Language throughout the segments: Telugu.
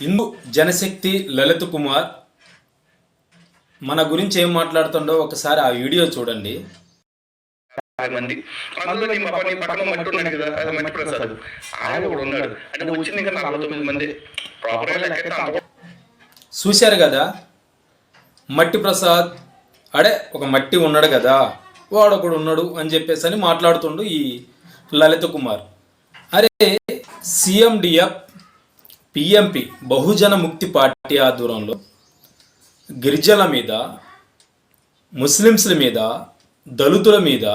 హిందూ జనశక్తి లలిత్ కుమార్. మన గురించి ఏం మాట్లాడుతుండో ఒకసారి ఆ వీడియో చూడండి. యాభై మంది. అందులో నీ పక్క- నీ పక్కన మట్టి ఉన్నాడు కదా అది మట్టి ప్రసాద్. ఆయన కూడా ఉన్నాడు. అంటే వచ్చింది ఇంకా నలభై తొమ్మిది మంది. ప్రాపర్గా లెక్క అయితే అంత చూశారు కదా? మట్టి ప్రసాద్. అడే ఒక మట్టి ఉన్నాడు కదా? వాడొకడు ఉన్నాడు అని చెప్పేసి అని మాట్లాడుతుండు ఈ లలిత కుమార్. అరే సిఎండిఎఫ్ పిఎంపి బహుజన ముక్తి పార్టీ ఆధ్వర్యంలో గిరిజనుల మీద ముస్లిమ్స్ల మీద దళితుల మీద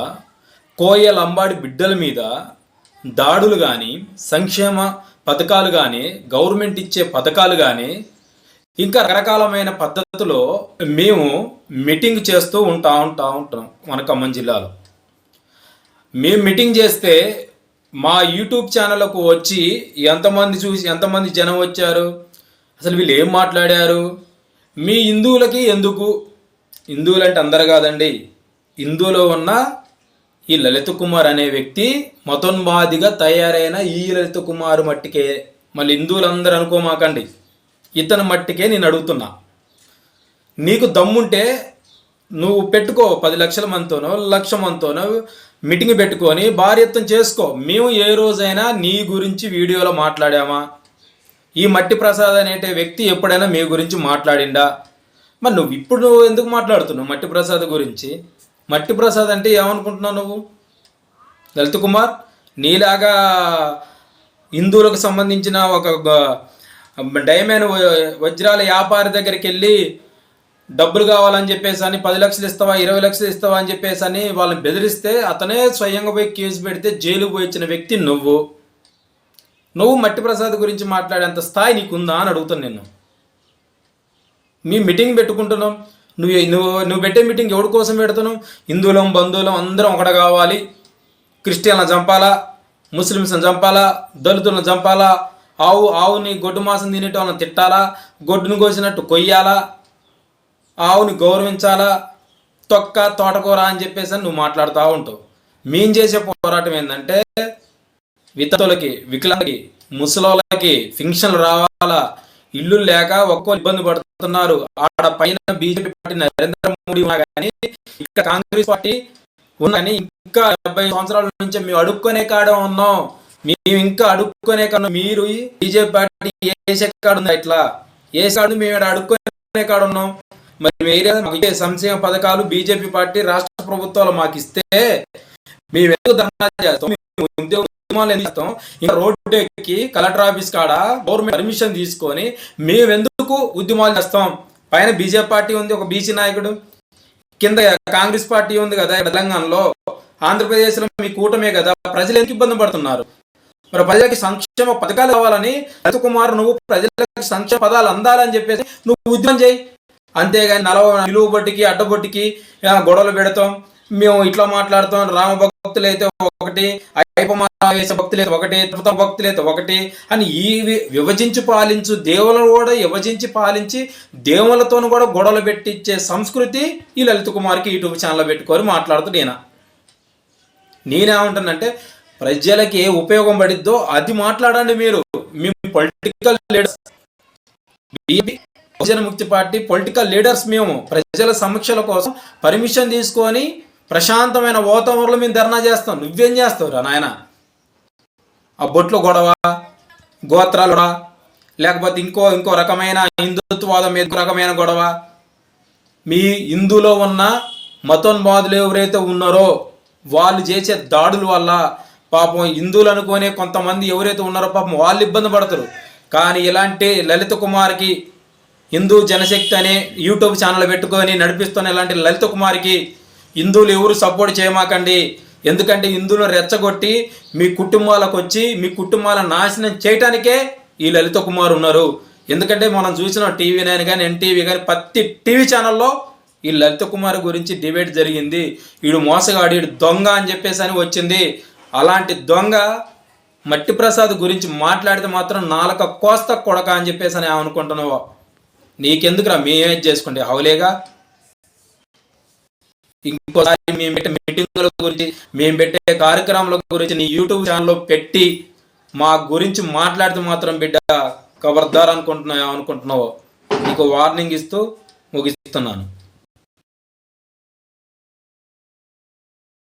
కోయ లంబాడి బిడ్డల మీద దాడులు కానీ సంక్షేమ పథకాలు కానీ గవర్నమెంట్ ఇచ్చే పథకాలు కానీ ఇంకా రకరకాలమైన పద్ధతిలో మేము మీటింగ్ చేస్తూ ఉంటా ఉంటా ఉంటాం మన ఖమ్మం జిల్లాలో. మేము మీటింగ్ చేస్తే మా యూట్యూబ్ ఛానల్కు వచ్చి ఎంతమంది చూసి ఎంతమంది జనం వచ్చారు? అసలు వీళ్ళు ఏం మాట్లాడారు? మీ హిందువులకి ఎందుకు? హిందువులు అంటే అందరు కాదండి. హిందువులో ఉన్న ఈ లలిత్ కుమార్ అనే వ్యక్తి మతోన్మాదిగా తయారైన ఈ లలిత్ కుమార్ మట్టికే మళ్ళీ హిందువులందరూ అనుకోమాకండి. ఇతని మట్టికే నేను అడుగుతున్నా. నీకు దమ్ముంటే నువ్వు పెట్టుకో పది లక్షల మందితోనో లక్ష మందితోనో మీటింగ్ పెట్టుకొని భార్యత్వం చేసుకో. మేము ఏ రోజైనా నీ గురించి వీడియోలో మాట్లాడామా? ఈ మట్టి ప్రసాద్ అనేటే వ్యక్తి ఎప్పుడైనా మీ గురించి మాట్లాడిండా? మరి నువ్వు ఇప్పుడు నువ్వు ఎందుకు మాట్లాడుతున్నావు మట్టి ప్రసాద్ గురించి? మట్టి ప్రసాద్ అంటే ఏమనుకుంటున్నావు నువ్వు? లలిత్ కుమార్ నీలాగా హిందువులకు సంబంధించిన ఒక డైమండ్ వజ్రాల వ్యాపారి దగ్గరికి వెళ్ళి డబ్బులు కావాలని చెప్పేసి అని పది లక్షలు ఇస్తావా ఇరవై లక్షలు ఇస్తావా అని చెప్పేసి అని వాళ్ళని బెదిరిస్తే అతనే స్వయంగా పోయి కేసు పెడితే జైలుకు పోయి ఇచ్చిన వ్యక్తి నువ్వు. నువ్వు మట్టి ప్రసాద్ గురించి మాట్లాడేంత స్థాయి నీకుందా అని అడుగుతాను నేను మీ మీటింగ్ పెట్టుకుంటున్నాం. నువ్వు నువ్వు నువ్వు పెట్టే మీటింగ్ ఎవరి కోసం పెడుతున్నావు? హిందువులం బంధువులం అందరం ఒకట కావాలి. క్రిస్టియన్లను చంపాలా? ముస్లిమ్స్ని చంపాలా? దళితులను చంపాలా? ఆవు ఆవుని గొడ్డు మాసం తినేటోళ్ళని తిట్టాలా? గొడ్డును కోసినట్టు కొయ్యాలా? ఆవుని గౌరవించాలా? తొక్క తోటకూర అని చెప్పేసి నువ్వు మాట్లాడుతూ ఉంటావు. మేం చేసే పోరాటం ఏంటంటే వితంతులకి వికలాంగులకి ముసలోళ్ళకి ఫింక్షన్లు రావాలా? ఇల్లు లేక ఒక్కో ఇబ్బంది పడుతున్నారు. ఆడ పైన బీజేపీ పార్టీ నరేంద్ర మోడీ ఉన్నా కానీ ఇక్కడ కాంగ్రెస్ పార్టీ ఉందని ఇంకా డెబ్బై సంవత్సరాల నుంచి మేము అడుక్కునే కాడ ఉన్నాం. మేము ఇంకా అడుక్కునే కాడ మీరు బీజేపీ పార్టీ ఏసే కాడ ఉంది ఇట్లా? ఏ కాడు మేము అడుక్కునే కాడ ఉన్నాం? మరి ఏరియా ఇచ్చే సంక్షేమ పథకాలు బీజేపీ పార్టీ రాష్ట్ర ప్రభుత్వాలు మాకు ఇస్తే మేమెందుకు ధర్నా చేస్తాం? ఉద్యమాలు ఎందుకు చేస్తాం? ఇంకా రోడ్డు ఎక్కి కలెక్టర్ ఆఫీస్ కాడ గవర్నమెంట్ పర్మిషన్ తీసుకొని మేమెందుకు ఉద్యమాలు చేస్తాం? పైన బీజేపీ పార్టీ ఉంది ఒక బీసీ నాయకుడు. కింద కాంగ్రెస్ పార్టీ ఉంది కదా తెలంగాణలో. ఆంధ్రప్రదేశ్లో మీ కూటమే కదా ప్రజలు ఎందుకు ఇబ్బంది పడుతున్నారు? మరి ప్రజలకి సంక్షేమ పథకాలు కావాలని రజకుమార్ నువ్వు ప్రజలకు సంక్షేమ పదాలు అందాలని చెప్పేసి నువ్వు ఉద్యమం చేయి. అంతేగాని నలవ నిలువు బొట్టికి అడ్డబొట్టికి గొడవలు పెడతాం. మేము ఇట్లా మాట్లాడతాం. రామ భక్తులు అయితే ఒకటి అయ్యప్ప భక్తులు అయితే ఒకటి తృత భక్తులు అయితే ఒకటి అని ఈ వి- విభజించి పాలించు దేవులను కూడా విభజించి పాలించి దేవులతో కూడా గొడవలు పెట్టించే సంస్కృతి ఈ లలిత్ కుమార్కి యూట్యూబ్ ఛానల్ పెట్టుకొని మాట్లాడుతూ నేను. నేనేమంటానంటే ప్రజలకి ఏ ఉపయోగం పడిద్దో అది మాట్లాడండి మీరు. మేము పొలిటికల్ లీడర్స్ బీజేపీ బహుజన ముక్తి పార్టీ పొలిటికల్ లీడర్స్ మేము ప్రజల సమీక్షల కోసం పర్మిషన్ తీసుకొని ప్రశాంతమైన వాతావరణంలో మేము ధర్నా చేస్తాం. నువ్వేం చేస్తావు రా నాయన? ఆ బొట్లు గొడవ గోత్రాలు లేకపోతే ఇంకో ఇంకో రకమైన హిందుత్వవాదం మీద ఇంకో రకమైన గొడవ. మీ హిందులో ఉన్న మతోన్మాదులు ఎవరైతే ఉన్నారో వాళ్ళు చేసే దాడుల వల్ల పాపం హిందువులు అనుకునే కొంతమంది ఎవరైతే ఉన్నారో పాపం వాళ్ళు ఇబ్బంది పడతారు. కానీ ఇలాంటి లలిత కుమార్కి హిందూ జనశక్తి అనే యూట్యూబ్ ఛానల్ పెట్టుకొని నడిపిస్తున్న ఇలాంటి లలిత కుమార్కి హిందువులు ఎవరు సపోర్ట్ చేయమాకండి. ఎందుకంటే హిందువులను రెచ్చగొట్టి మీ కుటుంబాలకు వచ్చి మీ కుటుంబాలను నాశనం చేయటానికే ఈ లలిత కుమార్ ఉన్నారు. ఎందుకంటే మనం చూసిన టీవీ నైన్ కానీ ఎన్టీవీ కానీ ప్రతి టీవీ ఛానల్లో ఈ లలిత కుమార్ గురించి డిబేట్ జరిగింది. వీడు మోసగాడు వీడు దొంగ అని చెప్పేసి అని వచ్చింది. అలాంటి దొంగ మట్టి ప్రసాద్ గురించి మాట్లాడితే మాత్రం నాలుక కోస్త కొడక అని చెప్పేసి అని అనుకుంటున్నావు? నీకెందుకురా? మేమే చేసుకుంటే హౌలేగా ఇంకోసారి మేము పెట్టే మీటింగుల గురించి మేము పెట్టే కార్యక్రమాల గురించి నీ యూట్యూబ్ ఛానల్లో పెట్టి మా గురించి మాట్లాడితే మాత్రం బిడ్డ ఖబర్దార్ అనుకుంటున్నావు అనుకుంటున్నావు? నీకు వార్నింగ్ ఇస్తూ ముగిస్తున్నాను.